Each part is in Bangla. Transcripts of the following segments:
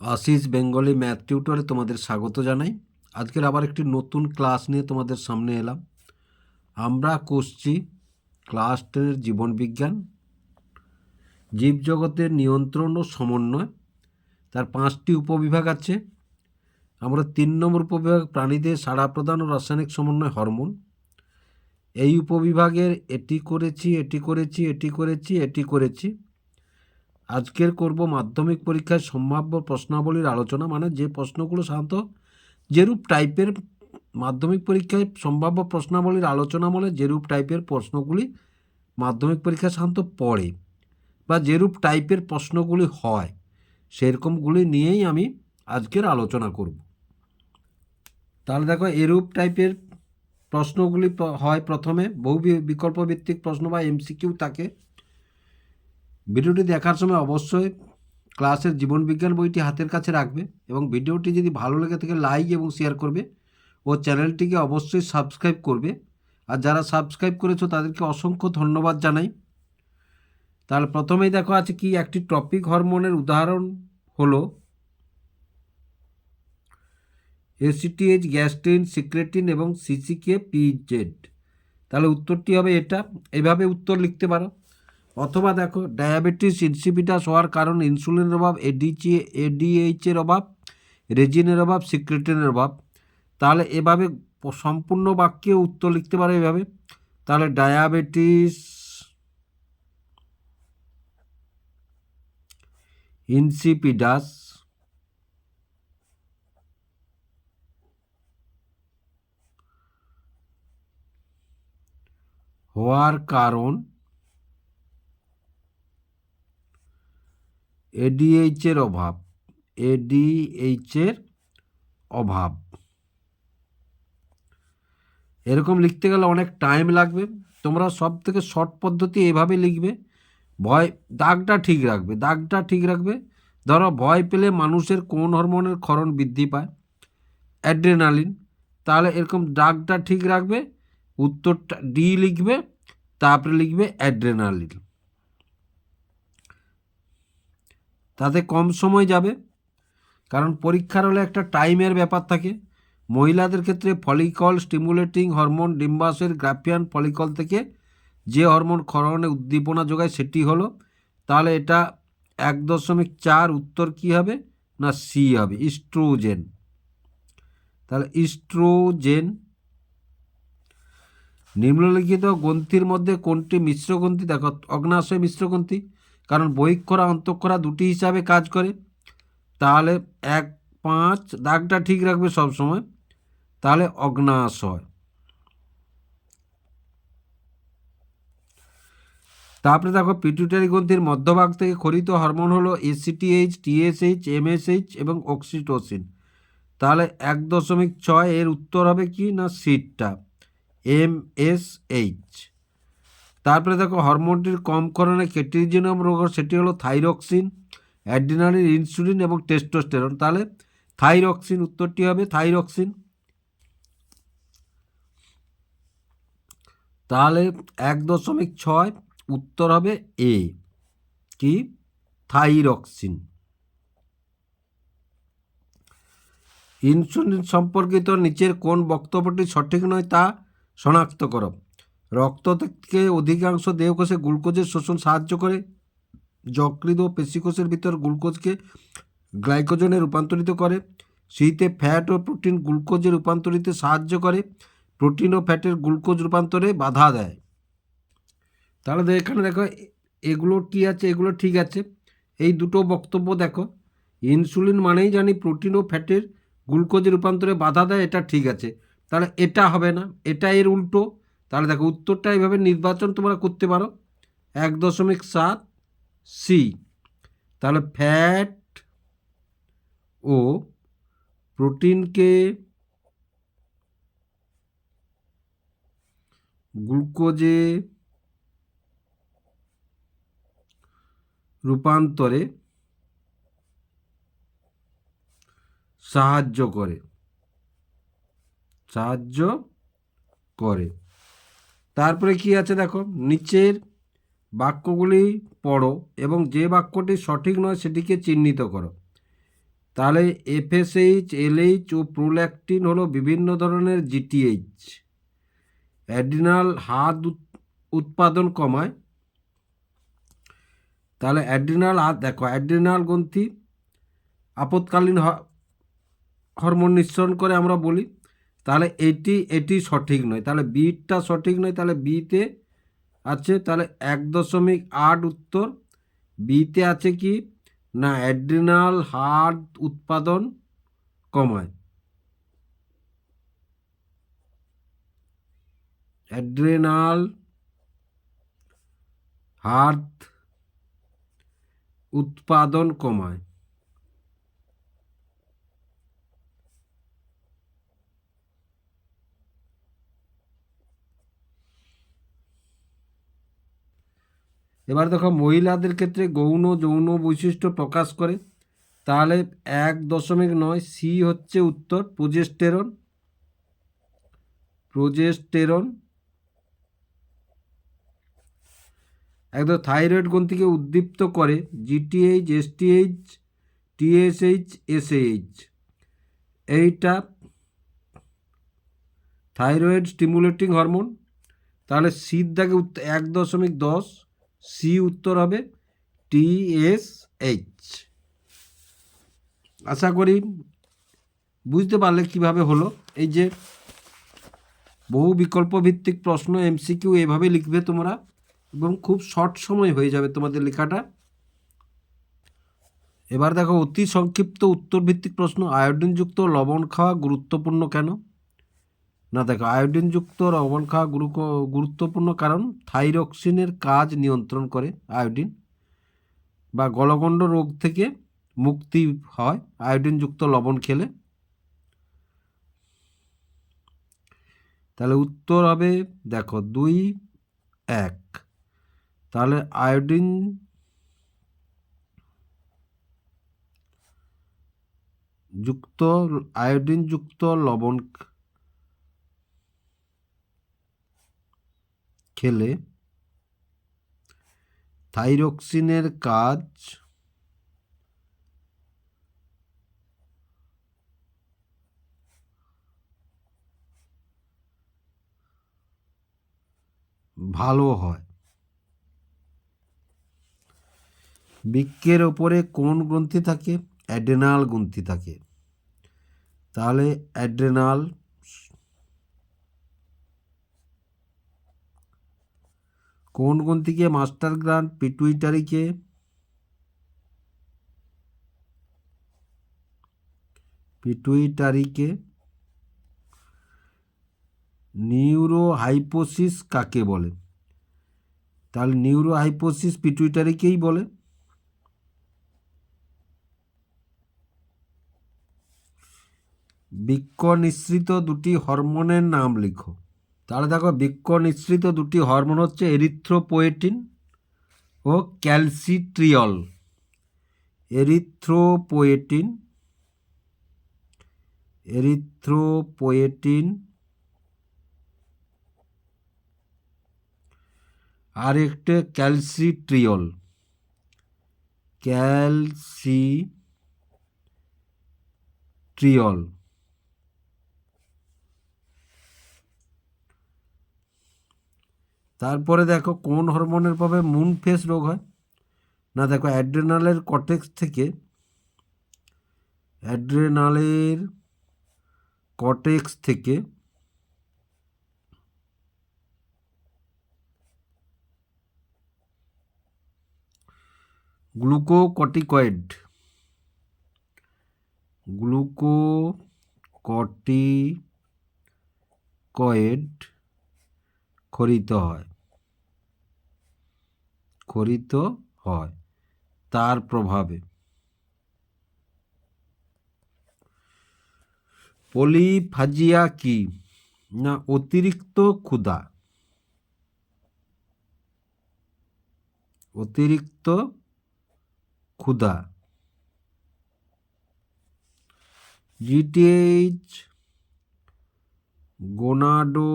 আশিস বেঙ্গলি ম্যাথ টিউটরে তোমাদের স্বাগত জানাই। আজকের আবার একটি নতুন ক্লাস নিয়ে তোমাদের সামনে এলাম। আমরা করছি ক্লাস টেনের জীবনবিজ্ঞান জীবজগতের নিয়ন্ত্রণ ও সমন্বয়। তার পাঁচটি উপবিভাগ আছে। আমরা তিন নম্বর উপবিভাগ প্রাণীদের সাড়া প্রদান ও রাসায়নিক সমন্বয় হরমোন। এই উপবিভাগের এটি করেছি এটি করেছি এটি করেছি এটি করেছি। আজকের করব মাধ্যমিক পরীক্ষায় সম্ভাব্য প্রশ্নাবলীর আলোচনা মানে যে প্রশ্নগুলো সাধারণত যেরূপ টাইপের মাধ্যমিক পরীক্ষায় সম্ভাব্য প্রশ্নাবলীর আলোচনা মানে যেরূপ টাইপের প্রশ্নগুলি মাধ্যমিক পরীক্ষায় সাধারণত পড়ে বা যেরূপ টাইপের প্রশ্নগুলি হয়, সেরকমগুলি নিয়েই আমি আজকের আলোচনা করব। তাহলে দেখো, এরূপ টাইপের প্রশ্নগুলি হয় প্রথমে, বহু বি- বিকল্প ভিত্তিক প্রশ্ন বা এমসিকিউ থাকে। ভিডিওটি দেখার সময় অবশ্যই ক্লাসের জীবনবিজ্ঞান বইটি হাতের কাছে রাখবে এবং ভিডিওটি যদি ভালো লেগে থাকে লাইক এবং শেয়ার করবে ও চ্যানেলটিকে অবশ্যই সাবস্ক্রাইব করবে। আর যারা সাবস্ক্রাইব করেছ, তাদেরকে অসংখ্য ধন্যবাদ জানাই। তাহলে প্রথমেই দেখো আছে কি, একটি টপিক হরমোনের উদাহরণ হলো এসিটিএইচ গ্যাস্ট্রিন সিক্রেটিন এবং সিসিকে পিজেড তাহলে উত্তরটি হবে এটা। এভাবে উত্তর লিখতে পারো। অথবা দেখো ডায়াবেটিস ইনসিপিটাস হওয়ার কারণ ইনসুলিনের অভাব এডিচি এডিএইচের অভাব রেজিনের অভাব সিক্রেটিনের অভাব। তাহলে এভাবে সম্পূর্ণ বাক্যে উত্তর লিখতে পারো এভাবে। তাহলে ডায়াবেটিস ইনসিপিডাস হওয়ার কারণ এডিএইচের অভাব এডিএইচের অভাব। এরকম লিখতে গেলে অনেক টাইম লাগবে। তোমরা সব থেকে শর্ট পদ্ধতি এভাবে লিখবে, ভয়, দাগটা ঠিক রাখবে, দাগটা ঠিক রাখবে। ধরো, ভয় পেলে মানুষের কোন হরমোনের ক্ষরণ বৃদ্ধি পায়? অ্যাড্রেনালিন তাহলে এরকম দাগটা ঠিক রাখবে, উত্তরটা ডি লিখবে, তারপরে লিখবে অ্যাড্রেনালিন তাতে কম সময় যাবে। কারণ পরীক্ষার হলে একটা টাইমের ব্যাপার থাকে। মহিলাদের ক্ষেত্রে ফলিকল স্টিমুলেটিং হরমোন ডিম্বাশয়ের গ্রাফিয়ান ফলিকল থেকে যে হরমোন ক্ষরণে উদ্দীপনা যোগায় সেটি হলো, তাহলে এটা এক দশমিক চার উত্তর কী হবে না সি হবে? ইস্ট্রোজেন তাহলে ইস্ট্রোজেন নিম্নলিখিত গ্রন্থির মধ্যে কোনটি মিশ্র গ্রন্থি? দেখো, অগ্নাশয় মিশ্র গ্রন্থি। কারণ বহিক্ষরা অন্তঃক্ষরা দুটি হিসাবে কাজ করে। তাহলে এক পাঁচ দাগটা ঠিক রাখবে সব সময়। তাহলে অগ্নাশ হয়। তারপরে দেখো পিটুটারি গ্রন্থির মধ্যভাগ থেকে খরিত হরমোন হলো এসিটিএইচ টিএসএইচ এমএসএইচ এবং অক্সিটোসিন তাহলে এক দশমিক ছয় এর উত্তর হবে কি না, সিটটা? এম এস এইচ তারপরে দেখো হরমোনটির কমকরণে কেটিজিনম রোগ সেটি হলো থাইরক্সিন, অ্যাড্রিনালিন, ইনসুলিন এবং টেস্টোস্টেরন। তাহলে থাইরক্সিন উত্তরটি হবে থাইরক্সিন। তাহলে এক দশমিক ছয়, উত্তর হবে এ। কি? থাইরক্সিন। ইনসুলিন সম্পর্কিত নিচের কোন বক্তব্যটি সঠিক নয় তা শনাক্ত করো। রক্ত থেকে অধিকাংশ দেহকোষে গ্লুকোজের শোষণ সাহায্য করে। যকৃৎ ও পেশিকোষের ভিতর গ্লুকোজকে গ্লাইকোজেনে রূপান্তরিত করে। শীতে ফ্যাট ও প্রোটিন গ্লুকোজে রূপান্তরিতে সাহায্য করে। প্রোটিন ও ফ্যাটের গ্লুকোজ রূপান্তরে বাধা দেয়। তাহলে এখানে দেখো এগুলো কি আছে, এগুলো ঠিক আছে। এই দুটো বক্তব্য দেখো। ইনসুলিন মানেই জানি প্রোটিন ও ফ্যাটের গ্লুকোজের রূপান্তরে বাধা দেয়, এটা ঠিক আছে। তাহলে এটা হবে না, এটা এর উল্টো। তাহলে দেখো উত্তরটা এইভাবে নির্বাচন তোমরা করতে পারো। এক দশমিক সাত সি তাহলে ফ্যাট ও প্রোটিনকে গ্লুকোজে রূপান্তরে সাহায্য করে। সাহায্য করে। তারপরে কি আছে দেখো? নিচের বাক্যগুলি পড়ো এবং যে বাক্যটি সঠিক নয় সেটিকে চিহ্নিত করো। তাহলে এফএসএইচ এলএইচ ও প্রোল্যাকটিন হলো বিভিন্ন ধরনের জিটিএইচ অ্যাড্রিনাল হাত উৎ- উৎপাদন কমায়। তাহলে অ্যাড্রিনাল হাত, দেখো অ্যাড্রিনাল গ্রন্থি, আপৎকালীন হরমোন নিঃসরণ করে আমরা বলি। তাহলে এটি এটি সঠিক নয়। তাহলে বিটা সঠিক নয়, তাহলে বিতে আছে, তাহলে এক দশমিক আট উত্তর। বিতে আছে কি? না, অ্যাড্রিনাল হার্ট উৎপাদন কমায় অ্যাড্রেনাল হার্ট উৎপাদন কমায় এবার দেখো মহিলাদের ক্ষেত্রে গৌণ, যৌন বৈশিষ্ট্য প্রকাশ করে। তাহলে এক দশমিক নয়, সি হচ্ছে উত্তর, প্রোজেস্টেরন। প্রোজেস্টেরন। একদম থাইরয়েড গ্রন্থিকে উদ্দীপ্ত করে, জিটিএইচ, এসটিএইচ, টিএসএইচ, এসএইচ। এইটা থাইরয়েড স্টিমুলেটিং হরমোন। তাহলে উত্ত- এক দশমিক দশ সি উত্তর হবে টিএসএইচ আশা করি বুঝতে পারলে কীভাবে হলো। এই যে বহু বিকল্প ভিত্তিক প্রশ্ন এমসিকিউ এভাবে লিখবে তোমরা এবং খুব শর্ট সময় হয়ে যাবে তোমাদের লেখাটা। এবার দেখো অতি সংক্ষিপ্ত উত্তর ভিত্তিক প্রশ্ন, আয়োডিনযুক্ত লবণ খাওয়া গুরুত্বপূর্ণ কেন? না দেখো, আয়োডিনযুক্ত লবণ খাওয়া গুরু গুরুত্বপূর্ণ কারণ থাইরক্সিনের কাজ নিয়ন্ত্রণ করে আয়োডিন বা গলগণ্ড রোগ থেকে মুক্তি হয় আয়োডিনযুক্ত লবণ খেলে। তাহলে উত্তর হবে, দেখো, দুই, এক। তাহলে আয়োডিন যুক্ত আয়োডিন যুক্ত লবণ খেলে থাইরক্সিনের কাজ ভালো হয়। বৃক্ষের ওপরে কোন গ্রন্থি থাকে? অ্যাড্রেনাল গ্রন্থি থাকে। তাহলে অ্যাড্রেনাল কোন গ্রন্থিকে মাস্টার গ্রান্ট পিটুইটারিকে পিটুইটারিকে নিউরো হাইপোসিস কাকে বলে? তাহলে নিউরো হাইপোসিস পিটুইটারিকেই বলে। বৃক্ক নিঃসৃত দুটি হরমোনের নাম লিখো। তাহলে দেখো বৃক্ষ নিঃসৃত দুটি হরমোন হচ্ছে এরিথ্রোপোয়েটিন ও ক্যালসিট্রিয়ল। এরিথ্রোপোয়েটিন এরিথ্রোপোয়েটিন আর একটা ক্যালসিট্রিয়ল। ক্যালসিট্রিয়ল। তারপরে দেখো কোন হরমোনের প্রভাবে মুন ফেস রোগ হয়? না, দেখো অ্যাড্রেনালের কটেক্স থেকে অ্যাড্রেনালের কটেক্স থেকে গ্লুকোকটিকয়েড গ্লুকোকটিকয়েড খরিত হয়। খরিত হয়। তার প্রভাবে পলিফাজিয়া কি? না, অতিরিক্ত ক্ষুধা অতিরিক্ত ক্ষুধা জিটিএইচ গোনাডো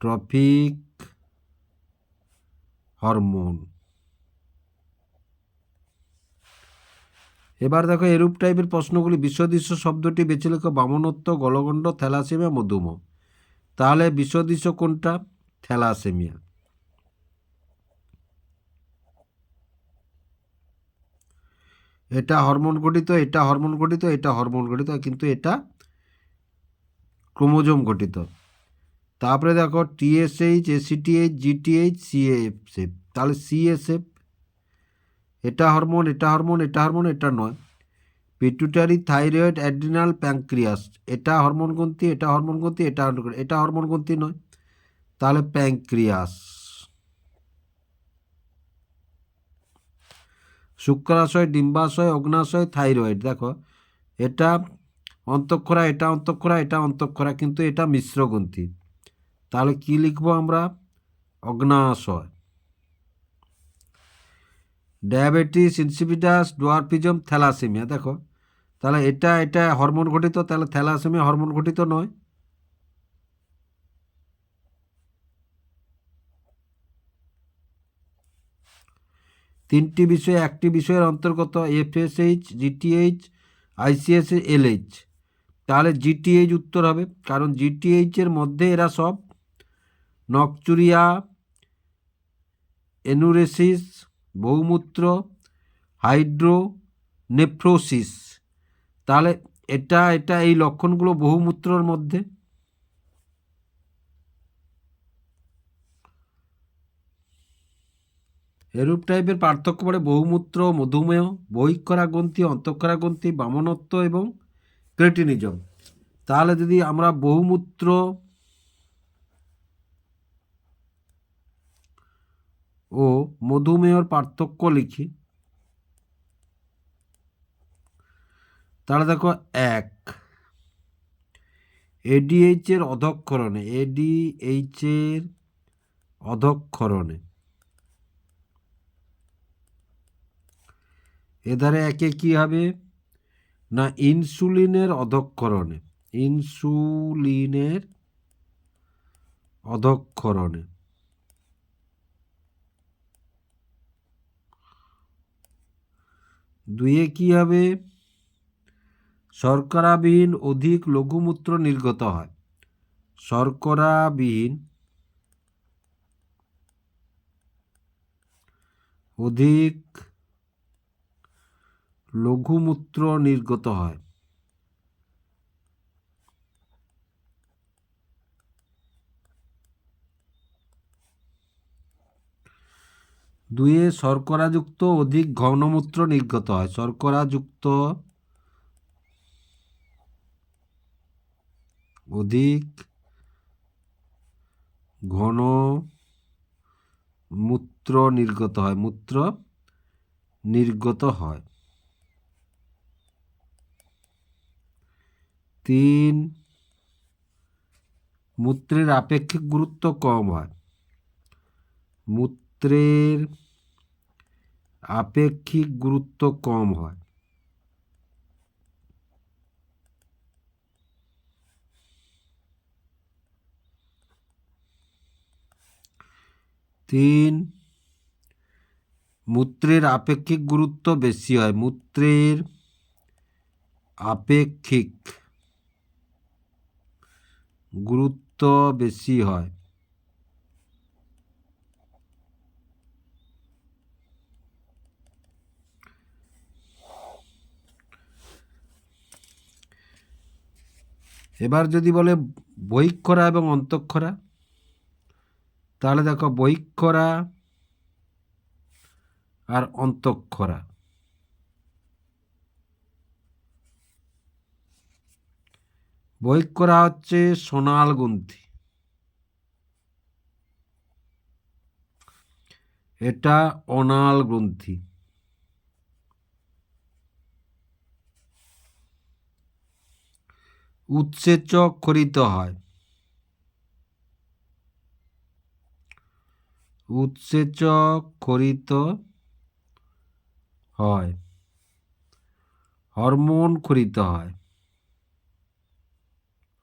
ট্রফিক হরমোন। এবার দেখো এরূপ টাইপের প্রশ্নগুলি, বিশ্বদৃশ্য শব্দটি বেছে লেখো বামনত্ব, গলগণ্ড, থ্যালাসেমিয়া, মধুম। তাহলে বিশ্বদৃশ্য কোনটা? থ্যালাসেমিয়া। এটা হরমোন গঠিত, এটা হরমোন গঠিত, এটা হরমোন গঠিত, কিন্তু এটা ক্রোমোজোম গঠিত। তারপরে দেখো টিএসএইচ এসিটিএইচ জিটিএইচ সিএএফ তাহলে সিএসএফ এটা হরমোন এটা হরমোন এটা হরমোন এটা নয়। পিটুটারি থাইরয়েড অ্যাড্রিনাল প্যাঙ্ক্রিয়াস এটা হরমোন গ্রন্থি, এটা হরমোন গ্রন্থি, এটা এটা হরমোন গ্রন্থি নয়। তাহলে প্যাঙ্ক্রিয়াস শুক্রাশয়, ডিম্বাশয়, অগ্নাশয় থাইরয়েড দেখো, এটা অন্তঃক্ষরা এটা অন্তঃক্ষরা এটা অন্তঃক্ষরা, কিন্তু এটা মিশ্রগ্রন্থি তাহলে কি লিখব আমরা? অগ্নাশয়। Diabetes, insipidus, dwarfism, thalassaemia. দেখো, তাহলে এটা এটা হরমোন ঘটিত তাহলে থ্যালাসেমিয়া হরমোন ঘটিত নয়। তিনটি বিষয়, একটি বিষয়ের অন্তর্গত এফএসএইচ, জিটিএইচ আইসিএস এলএইচ। তাহলে জিটিএইচ উত্তর হবে, কারণ জিটিএইচের মধ্যে এরা সব নকচুরিয়া, এনুরেসিস, বহুমূত্র, হাইড্রো, নেফ্রোসিস। তাহলে এটা এটা এই লক্ষণগুলো বহুমূত্রর মধ্যে। এরূপ টাইপের পার্থক্য পড়ে বহুমূত্র, মধুমেহ বহিক্ষরা গ্রন্থি অন্তঃক্ষরা গ্রন্থি বামনত্ব এবং ক্রেটিনিজম। তাহলে যদি আমরা বহুমূত্র ও মধুমেহর পার্থক্য লিখি। তাহলে দেখো এক। এডিএইচ এর অধক্ষরণে এডিএইচ এর অধক্ষরণে। এধারে একে কি হবে? না, ইনসুলিনের অধক্ষরণে। ইনসুলিনের অধক্ষরণে। দুইয়ে কি হবে? শর্করাবিহীন অধিক লঘুমূত্র নির্গত হয়। শর্করাবিহীন অধিক লঘুমূত্র নির্গত হয়। দুয়ে শর্করাযুক্ত অধিক ঘনমূত্র নির্গত হয়। শর্করাযুক্ত অধিক ঘন মূত্র নির্গত হয়। মূত্র নির্গত হয়। তিন, মূত্রের আপেক্ষিক গুরুত্ব কম হয়। মূত্রের আপেক্ষিক গুরুত্ব কম হয়। তিন, মূত্রের আপেক্ষিক গুরুত্ব বেশি হয়। মূত্রের আপেক্ষিক গুরুত্ব বেশি হয়। এবার যদি বলে বহিক্ষরা এবং অন্তঃক্ষরা, তাহলে দেখো বহিক্ষরা আর অন্তঃক্ষরা। বহিক্ষরা হচ্ছে সোনাল গ্রন্থি। এটা অনাল গ্রন্থি। উৎসেচক খরিত হয়। উৎসেচক করিত হয়। হরমোন খরিত হয়।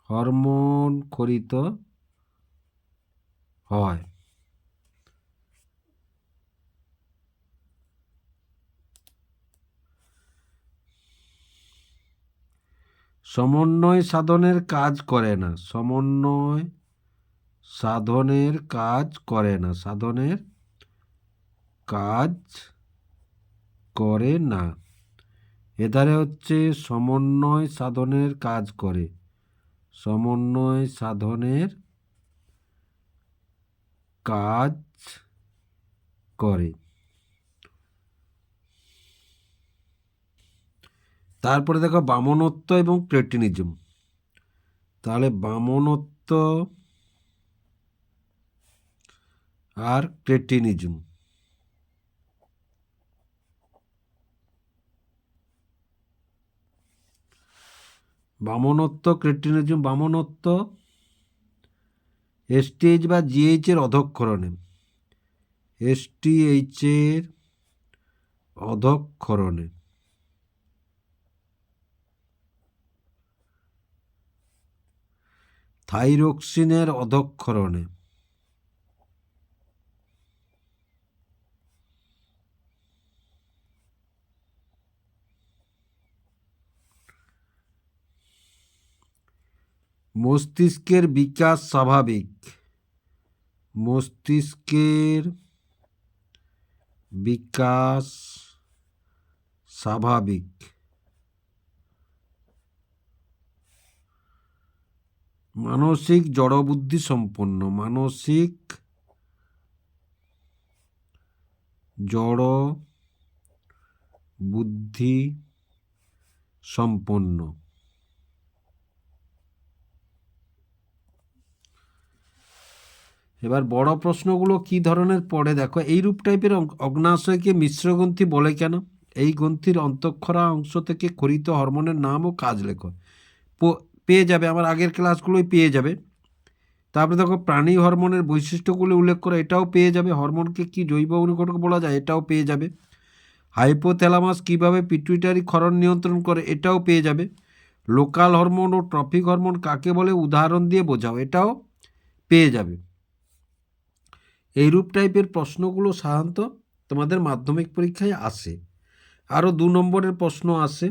হরমোন খরিত হয়। সমন্বয় সাধনের কাজ করে না। সমন্বয় সাধনের কাজ করে না। সাধনের কাজ করে না। এধারে হচ্ছে সমন্বয় সাধনের কাজ করে। সমন্বয় সাধনের কাজ করে। তারপরে দেখো বামনত্ব এবং ক্রেটিনিজম তাহলে বামনত্ব আর ক্রেটিনিজম বামনত্ব ক্রেটিনিজম বামনত্ব, এসটিএইচ বা জিএইচ এর অধক্ষরণে। এসটিএইচ এর অধক্ষরণে। থাইরক্সিনের অধক্ষরণে মস্তিষ্কের বিকাশ স্বাভাবিক। মস্তিষ্কের বিকাশ স্বাভাবিক। মানসিক জড়বুদ্ধি সম্পন্ন, মানসিক জড় বুদ্ধি সম্পন্ন। এবার বড় প্রশ্নগুলো কি ধরনের পড়ে দেখো, এই রূপ টাইপের অগ্নাশয়কে মিশ্র গ্রন্থি বলে কেন? এই গ্রন্থির অন্তঃক্ষরা অংশ থেকে খরিত হরমোনের নাম ও কাজ লেখো। পেয়ে যাবে, আমার আগের ক্লাসগুলোই পেয়ে যাবে। তারপরে দেখো, প্রাণী হরমোনের বৈশিষ্ট্যগুলি উল্লেখ করে এটাও পেয়ে যাবে। হরমোনকে কি জৈব অনুঘটক বলা যায়, এটাও পেয়ে যাবে। হাইপোথ্যালামাস কীভাবে পিটুইটারি ক্ষরণ নিয়ন্ত্রণ করে, এটাও পেয়ে যাবে। লোকাল হরমোন ও ট্রফিক হরমোন কাকে বলে, উদাহরণ দিয়ে বোঝাও, এটাও পেয়ে যাবে। এইরূপ টাইপের প্রশ্নগুলো সাধারণত তোমাদের মাধ্যমিক পরীক্ষায় আসে। আরও দু নম্বরের প্রশ্ন আসে